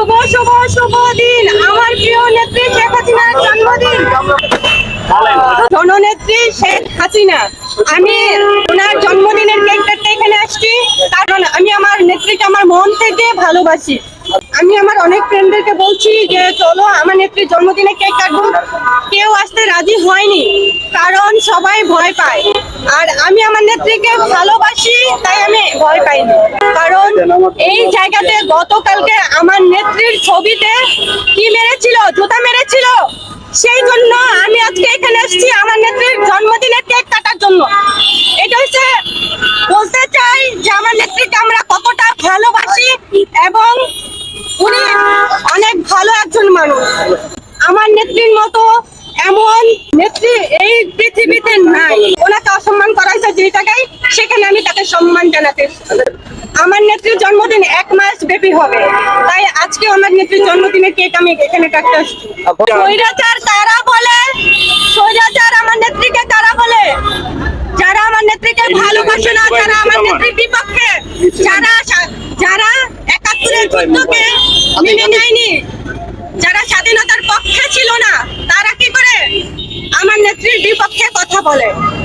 শুভ শুভ শুভ দিন। আমার প্রিয় নেত্রী শেখ হাসিনার জন্মদিন। জননেত্রী শেখ হাসিনা, আমি ওনার জন্মদিনের কেক কাটতে এখানে আসছি। কারণ আমি আমার নেত্রীকে, আমার মন থেকে ভালোবাসি। আমি আমার অনেক ফ্রেন্ডদেরকে বলছি যে, চলো, আমার নেত্রীর জন্মদিনে কেক কাটবো। কেউ আসতে রাজি হয়নি, কারণ সবাই ভয় পায়। আর আমি আমার নেত্রীকে ভালোবাসি, তাই আমি ভয় পাইনি। কারণ এই জায়গাতে গতকালকে আমার নেত্রীর ছবিতে কি মেরেছিল, জুতা মেরেছিল? সেই জন্য আমি আজকে এখানে এসেছি আমার নেত্রীর জন্মদিনের কেক কাটার জন্য। এটা হচ্ছে, বলতে চাই যে আমার নেত্রীকে আমরা কতটা ভালোবাসি এবং উনি অনেক ভালো একজন মানুষ। আমার নেত্রীর মতো এমন নেত্রী এই পৃথিবীতে নাই। ওনাকে অসম্মান করা হয়েছে যে জায়গায় সেখানে আমি তাকে সম্মান জানাতে আমার নেত্রীর জন্মদিন এক মাস ব্যাপী হবে। তাই আজকে আমার নেত্রীর জন্মদিনের কেক আমি এখানে কাটতে আসছি। স্বৈরাচার কারা বলে স্বৈরাচার আমার নেত্রীকে কারা বলে। যারা আমার নেত্রীকে ভালোবাসে না যারা আমার নেত্রীর বিপক্ষে। যারা যারা একাত্তরের যুদ্ধকে মেনে নেয়নি যারা স্বাধীনতার পক্ষে ছিল না, তারা কি করে আমার নেত্রীর বিপক্ষে কথা বলে?